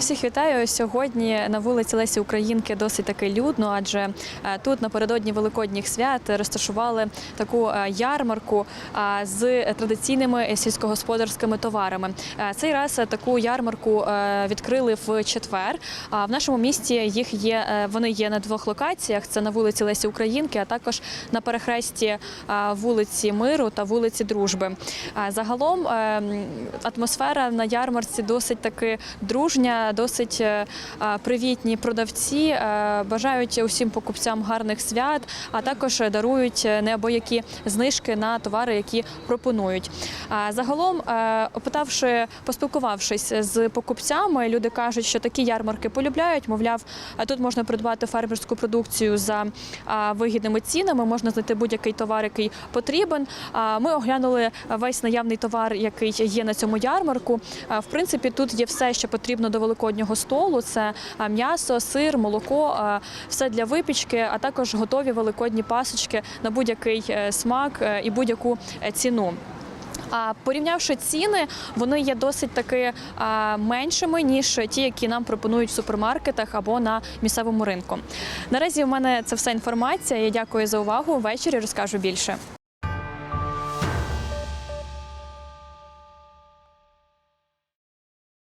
Всіх вітаю сьогодні на вулиці Лесі Українки. Досить таки людно, адже е, тут напередодні великодніх свят розташували таку е, ярмарку е, з традиційними сільськогосподарськими товарами. Цей раз таку ярмарку відкрили в четвер. А в нашому місті їх є. Вони є на двох локаціях: це на вулиці Лесі Українки, а також на перехресті вулиці Миру та вулиці Дружби. Загалом е, атмосфера на ярмарці досить таки дружня, досить е, привітні продавці. е, Бажають усім покупцям гарних свят, а також дарують е, неабиякі знижки на товари, які пропонують. Загалом, опитавши, поспілкувавшись з покупцями, люди кажуть, що такі ярмарки полюбляють. Мовляв, тут можна придбати фермерську продукцію за вигідними цінами, можна знайти будь-який товар, який потрібен. Ми оглянули весь наявний товар, який є на цьому ярмарку. В принципі, тут є все, що потрібно до великоднього столу: це м'ясо, сир, молоко, все для випічки, а також готові великодні пасочки на будь-який е, смак е, і будь-яку е, ціну. А порівнявши ціни, вони є досить таки меншими ніж ті, які нам пропонують в супермаркетах або на місцевому ринку. Наразі в мене це вся інформація. Я дякую за увагу. Ввечері розкажу більше.